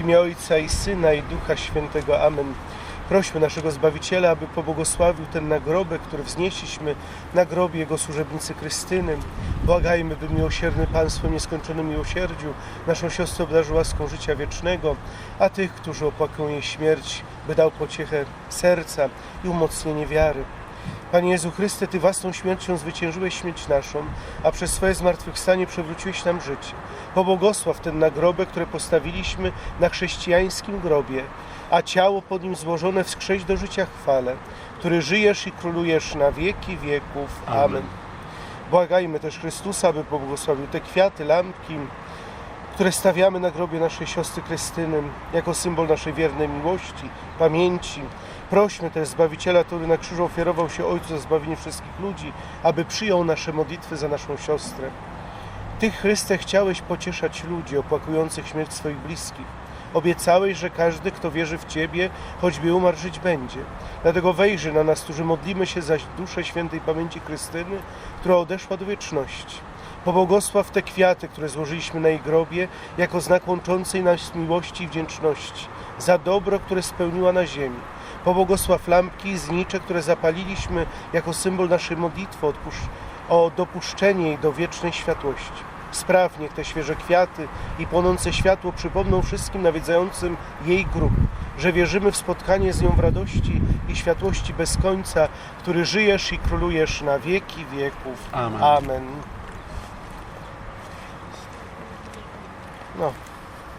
W imię Ojca i Syna i Ducha Świętego. Amen. Prośmy naszego Zbawiciela, aby pobłogosławił ten nagrobek, który wznieśliśmy na grobie Jego służebnicy Krystyny. Błagajmy, by miłosierny Pan swym nieskończonym miłosierdziu naszą siostrę obdarzył łaską życia wiecznego, a tych, którzy opłakują jej śmierć, by dał pociechę serca i umocnienie wiary. Panie Jezu Chryste, Ty własną śmiercią zwyciężyłeś śmierć naszą, a przez swoje zmartwychwstanie przywróciłeś nam życie. Pobłogosław ten nagrobek, które postawiliśmy na chrześcijańskim grobie, a ciało pod nim złożone wskrzeć do życia chwale, który żyjesz i królujesz na wieki wieków. Amen. Amen. Błagajmy też Chrystusa, aby pobłogosławił te kwiaty, lampki, które stawiamy na grobie naszej siostry Krystyny, jako symbol naszej wiernej miłości, pamięci. Prośmy też Zbawiciela, który na krzyżu ofiarował się Ojcu za zbawienie wszystkich ludzi, aby przyjął nasze modlitwy za naszą siostrę. Ty, Chryste, chciałeś pocieszać ludzi opłakujących śmierć swoich bliskich. Obiecałeś, że każdy, kto wierzy w Ciebie, choćby umarł, żyć będzie. Dlatego wejrzyj na nas, którzy modlimy się za duszę świętej pamięci Krystyny, która odeszła do wieczności. Pobłogosław te kwiaty, które złożyliśmy na jej grobie, jako znak łączącej nas miłości i wdzięczności za dobro, które spełniła na ziemi. Pobłogosław lampki znicze, które zapaliliśmy jako symbol naszej modlitwy o dopuszczenie jej do wiecznej światłości. Spraw, niech te świeże kwiaty i płonące światło przypomną wszystkim nawiedzającym jej grób, że wierzymy w spotkanie z nią w radości i światłości bez końca, który żyjesz i królujesz na wieki wieków. Amen. Amen. No,